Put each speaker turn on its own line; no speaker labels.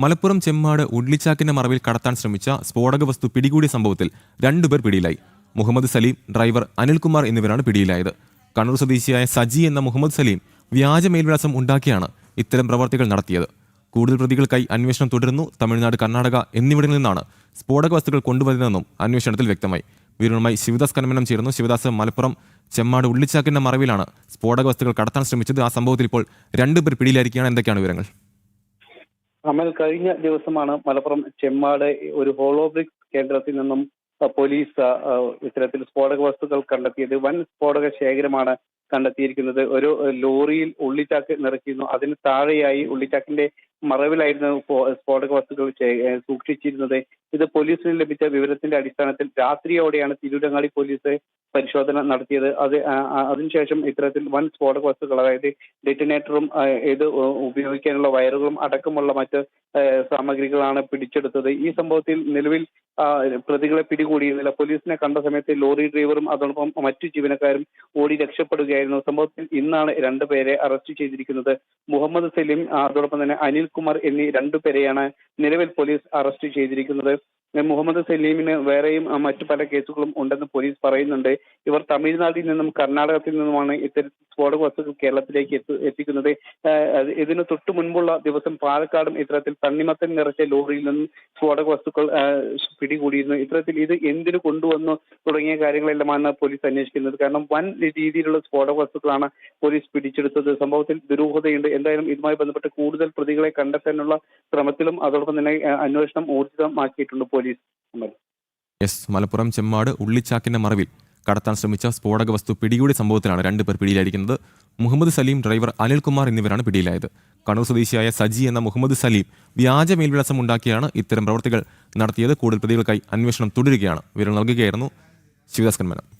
മലപ്പുറം ചെമ്മാട് ഉള്ളിച്ചാക്കിന്റെ മറവിൽ കടത്താൻ ശ്രമിച്ച സ്ഫോടക വസ്തു പിടികൂടിയ സംഭവത്തിൽ രണ്ടുപേർ പിടിയിലായി. മുഹമ്മദ് സലീം ഡ്രൈവർ അനിൽകുമാർ എന്നിവരാണ് പിടിയിലായത്. കണ്ണൂർ സ്വദേശിയായ സജി എന്ന മുഹമ്മദ് സലീം വ്യാജ മേൽവിലാസം ഉണ്ടാക്കിയാണ് ഇത്തരം പ്രവർത്തികൾ നടത്തിയത്. കൂടുതൽ പ്രതികൾക്കായി അന്വേഷണം തുടരുന്നു തമിഴ്നാട് കർണാടക എന്നിവിടങ്ങളിൽ നിന്നാണ് സ്ഫോടക വസ്തുക്കൾ കൊണ്ടുവരുന്നതെന്നും അന്വേഷണത്തിൽ വ്യക്തമായി. വീരനുമായി ശിവദാസ് കന്മനം ചേരുന്നു. ശിവദാസ് മലപ്പുറം ചെമ്മാട് ഉള്ളിച്ചാക്കിന്റെ മറവിലാണ് സ്ഫോടക വസ്തുക്കൾ കടത്താൻ ശ്രമിച്ചത്. ആ സംഭവത്തിൽ ഇപ്പോൾ രണ്ടുപേർ പിടിയിലായിരിക്കുകയാണ്. എന്തൊക്കെയാണ് വിവരങ്ങൾ?
അമൽ കഴിഞ്ഞ ദിവസമാണ് മലപ്പുറം ചെമ്മാട് ഒരു ഹോളോബ്രിക്സ് കേന്ദ്രത്തിൽ നിന്നും പോലീസ് ഇത്തരത്തിൽ സ്ഫോടക വസ്തുക്കൾ കണ്ടെത്തിയത്. വൻ സ്ഫോടക ശേഖരമാണ് കണ്ടെത്തിയിരിക്കുന്നത്. ഒരു ലോറിയിൽ ഉള്ളിച്ചാക്ക് നിറയ്ക്കുന്നു. അതിന് താഴെയായി ഉള്ളിച്ചാക്കിന്റെ മറവിലായിരുന്നു സ്ഫോ- സ്ഫോടക വസ്തുക്കൾ സൂക്ഷിച്ചിരുന്നത്. ഇത് പോലീസിന് ലഭിച്ച വിവരത്തിന്റെ അടിസ്ഥാനത്തിൽ രാത്രിയോടെയാണ് തിരൂരങ്ങാടി പോലീസ് പരിശോധന നടത്തിയത്. അത് അതിനുശേഷം ഇത്തരത്തിൽ വൻ സ്ഫോടക വസ്തുക്കൾ അതായത് ഡെറ്റിനേറ്ററും ഇത് ഉപയോഗിക്കാനുള്ള വയറുകളും അടക്കമുള്ള മറ്റ് സാമഗ്രികളാണ് പിടിച്ചെടുത്തത്. ഈ സംഭവത്തിൽ നിലവിൽ പ്രതികളെ പിടികൂടിയിരുന്നില്ല. പോലീസിനെ കണ്ട സമയത്ത് ലോറി ഡ്രൈവറും അതോടൊപ്പം മറ്റു ജീവനക്കാരും ഓടി രക്ഷപ്പെടുകയായിരുന്നു. സംഭവത്തിൽ ഇന്നാണ് രണ്ടുപേരെ അറസ്റ്റ് ചെയ്തിരിക്കുന്നത്. മുഹമ്മദ് സലീം അതോടൊപ്പം തന്നെ അനിൽകുമാർ എന്നീ രണ്ടു പേരെയാണ് നിലവിൽ പോലീസ് അറസ്റ്റ് ചെയ്തിരിക്കുന്നത്. മുഹമ്മദ് സലീമിന് വേറെയും മറ്റു പല കേസുകളും ഉണ്ടെന്ന് പോലീസ് പറയുന്നുണ്ട്. ഇവർ തമിഴ്നാട്ടിൽ നിന്നും കർണാടകത്തിൽ നിന്നുമാണ് ഇത്തരം സ്ഫോടക വസ്തുക്കൾ കേരളത്തിലേക്ക് എത്തിക്കുന്നത്. ഇതിന് തൊട്ടു മുൻപുള്ള ദിവസം പാലക്കാടും ഇത്തരത്തിൽ തണ്ണിമത്തൻ നിറച്ച ലോറിയിൽ നിന്നും സ്ഫോടക വസ്തുക്കൾ പിടികൂടിയിരുന്നു. ഇത്തരത്തിൽ ഇത് എന്തിനു കൊണ്ടുവന്നു തുടങ്ങിയ കാര്യങ്ങളെല്ലാമാണ് പോലീസ് അന്വേഷിക്കുന്നത്. കാരണം വൻ രീതിയിലുള്ള സ്ഫോടക വസ്തുക്കളാണ് പോലീസ് പിടിച്ചെടുത്തത്. സംഭവത്തിൽ ദുരൂഹതയുണ്ട്. എന്തായാലും ഇതുമായി ബന്ധപ്പെട്ട് കൂടുതൽ പ്രതികളെ കണ്ടെത്താനുള്ള ശ്രമത്തിലും അതോടൊപ്പം തന്നെ അന്വേഷണം ഊർജിതമാക്കിയിട്ടുണ്ട് പോലീസ്.
എസ് മലപ്പുറം ചെമ്മാട് ഉള്ളിച്ചാക്കിന്റെ മറവിൽ കടത്താൻ ശ്രമിച്ച സ്ഫോടക വസ്തു പിടികൂടിയ സംഭവത്തിലാണ് രണ്ടുപേർ പിടിയിലായിരിക്കുന്നത്. മുഹമ്മദ് സലീം ഡ്രൈവർ അനിൽകുമാർ എന്നിവരാണ് പിടിയിലായത്. കണ്ണൂർ സ്വദേശിയായ സജി എന്ന മുഹമ്മദ് സലീം വ്യാജ മേൽവിലാസം ഉണ്ടാക്കിയാണ് ഇത്തരം പ്രവർത്തികൾ നടത്തിയത്. കൂടുതൽ പ്രതികൾക്കായി അന്വേഷണം തുടരുകയാണ്. വിവരം നൽകുകയായിരുന്നു ശിവദാസ് കന്മനം.